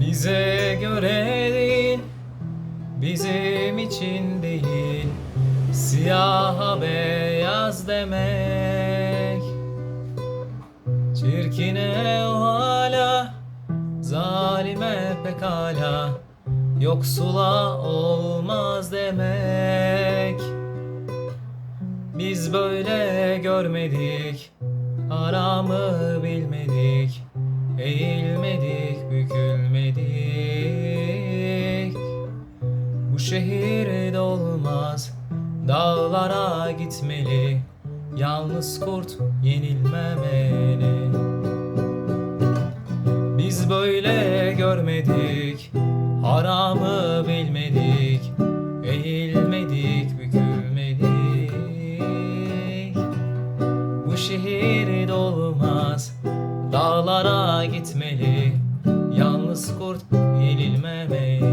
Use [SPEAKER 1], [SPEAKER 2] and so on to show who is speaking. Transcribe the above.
[SPEAKER 1] Bize göre değil, bizim için değil. Siyaha beyaz demek. Çirkine o hala, zalime pekala. Yoksula olmaz demek. Biz böyle görmedik Haramı bilmedik. Eğilmedik, bükülmedik Bu şehirde olmaz Dağlara gitmeli. Yalnız kurt yenilmemeli. Biz böyle görmedik Haramı bilmedik Eğilmedik, bükülmedik. Bu şehirde olmaz Dağlara gitmeli. Yalnız kurt yenilmemeli